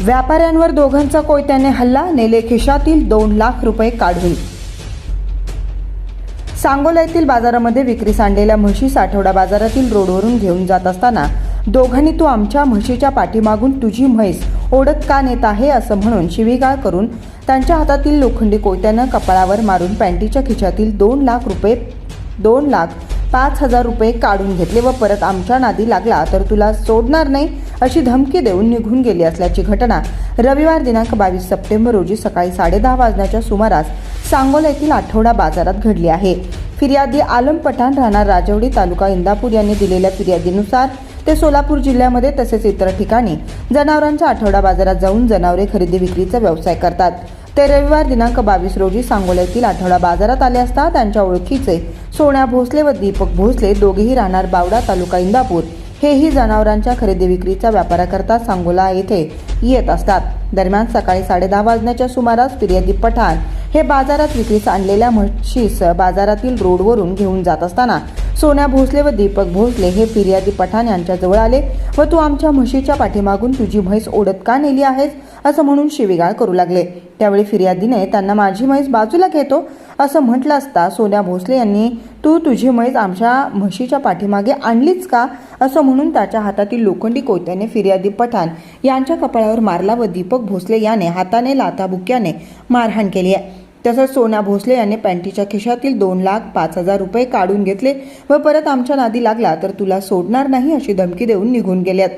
व्यापाऱ्यांवर दोघांचा कोयत्याने हल्ला नेले खिशातील दोन लाख रुपये काढून. सांगोला येथील बाजारामध्ये विक्रीस आणलेल्या म्हशी साठवडा बाजारातील रोडवरून घेऊन जात असताना दोघांनी तू आमच्या म्हशीच्या पाठीमागून तुझी म्हैस ओढत का नेत आहे असं म्हणून शिवीगाळ करून त्यांच्या हातातील लोखंडी कोयत्यानं कपाळावर मारून पॅन्टीच्या खिशातील दोन लाख रुपये दोन लाख पाच हजार रुपये काढून घेतले व परत आमच्या नादी लागला तर तुला सोडणार नाही अशी धमकी देऊन निघून गेली असल्याची घटना रविवार दिनांक बावीस सप्टेंबर रोजी सकाळी साडेदहा वाजण्याच्या सुमारास सांगोला येथील आठवडा बाजारात घडली आहे. फिर्यादी आलम पठाण राहणार राजवडी तालुका इंदापूर यांनी दिलेल्या फिर्यादीनुसार ते सोलापूर जिल्ह्यामध्ये तसेच इतर ठिकाणी जनावरांच्या आठवडा बाजारात जाऊन जनावरे खरेदी विक्रीचा व्यवसाय करतात. ते रविवार दिनांक बावीस रोजी सांगोला येथील आठवडा बाजारात आले असता त्यांच्या ओळखीचे सोन्या भोसले व दीपक भोसले दोघेही राहणार बावडा तालुका इंदापूर. हेही जनावरांच्या खरेदी विक्रीच्या व्यापाराकरता सांगोला येथे येत असतात. दरम्यान सकाळी साडेदहा वाजण्याच्या सुमारास फिर्यादी पठाण हे बाजारात विक्रीस आणलेल्या म्हशीस बाजारातील रोडवरून घेऊन जात असताना सोन्या भोसले व दीपक भोसले हे फिर्यादी पठाण यांच्याजवळ आले व तू आमच्या म्हशीच्या पाठीमागून तुझी म्हैस ओढत का नेली आहेस? असं म्हणून शिवीगाळ करू लागले. त्यावेळी फिर्यादीने त्यांना माझी म्हैस बाजूला घेतो असं म्हटलं असता सोन्या भोसले यांनी तू तुझी म्हैस आमच्या म्हशीच्या पाठीमागे आणलीच का? असं म्हणून त्याच्या हातातील लोखंडी कोयत्याने फिर्यादी पठाण यांच्या कपाळावर मारला व दीपक भोसले याने हाताने लाथाबुक्याने मारहाण केली आहे. तसंच सोना भोसले याने पॅन्टीच्या खिशातील दोन लाख पाच हजार रुपये काढून घेतले व परत आमच्या नादी लागला तर तुला सोडणार नाही अशी धमकी देऊन निघून गेल्यात.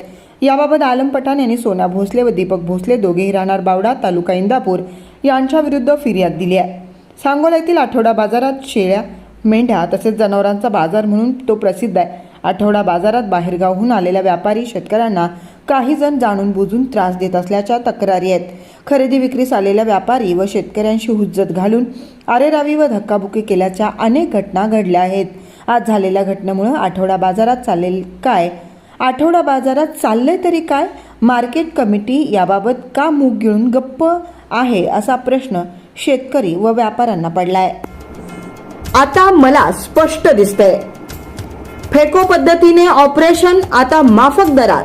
याबाबत आलम पठाण यांनी सोना भोसले व दीपक भोसले दोघेही राहणार बावडा तालुका इंदापूर यांच्या विरुद्ध फिर्याद दिली आहे. सांगोला येथील आठवडा बाजारात शेळ्या मेंढ्या तसेच जनावरांचा बाजार म्हणून तो प्रसिद्ध आहे. आठवडा बाजारात बाहेरगावहून आलेल्या व्यापारी शेतकऱ्यांना काही जण जाणून बुजून त्रास देत असल्याच्या तक्रारी आहेत. खरेदी विक्रीस आलेल्या व्यापारी व शेतकऱ्यांशी हुज्जत घालून आरेरावी व धक्काबुक्की केल्याच्या अनेक घटना घडल्या आहेत. आज झालेल्या घटनेमुळे आठवडा बाजारात चालेल काय? आठवडा बाजारात चाललंय तरी काय? मार्केट कमिटी याबाबत का मूग गिळून गप्प आहे असा प्रश्न शेतकरी व व्यापाऱ्यांना पडलाय. आता मला स्पष्ट दिसतंय. फेको पद्धतीने ऑपरेशन आता माफक दरात.